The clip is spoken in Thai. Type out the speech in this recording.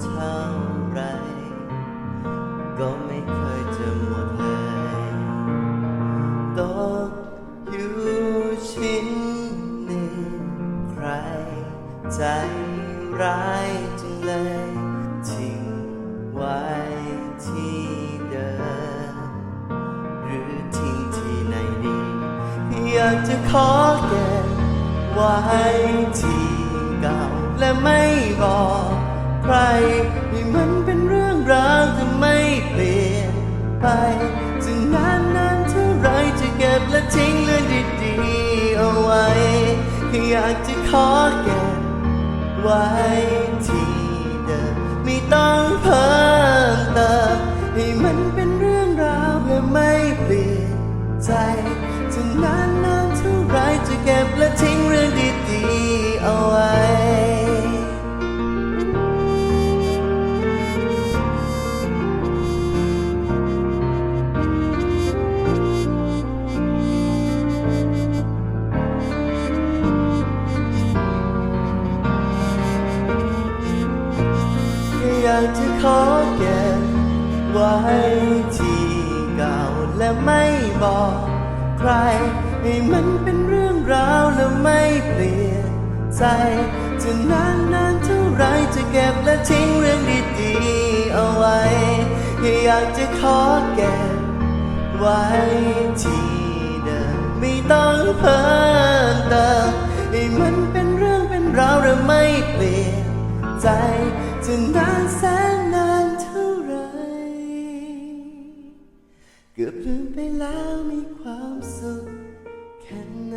เท่าไร ก็ไม่เคยจะหมดเลยตกอยู่ชิ้นหนึ่งใคร ใจร้ายจังเลยทิ้งไว้ที่เดิมหรือทิ้งที่ไหนดี อยากจะขอแกไว้ที่ ไม่บอกใครให้มันเป็นเรื่องราวจะไม่เปลี่ยนไปจะนานนานเท่าไรจะเก็บและทิ้งเรื่องดีๆเอาไว้แค่อยากจะขอเก็บไว้ที่เดิมไม่ต้องเพิ่มเติมให้มันเป็นเรื่องราวเพื่ไม่เปลี่ยนใจจะนานนานเท่าไรจะเก็บากจะขอเก็บไว้ที่เก่าและไม่บอกใครให้มันเป็นเรื่องราวและไม่เปลี่ยนใจจะนานนานเท่าไรจะเก็บและทิ้งเรื่องดีๆเอาไว้อยากจะขอเก็บไว้ที่เดิมไม่ต้องเพิ่มเติมให้มันเป็นเรื่องเป็นราวและไม่เปลี่ยนใจ จะนานแสนนานเท่าไรเกือบลืมไปแล้วมีความสุขแค่ไหน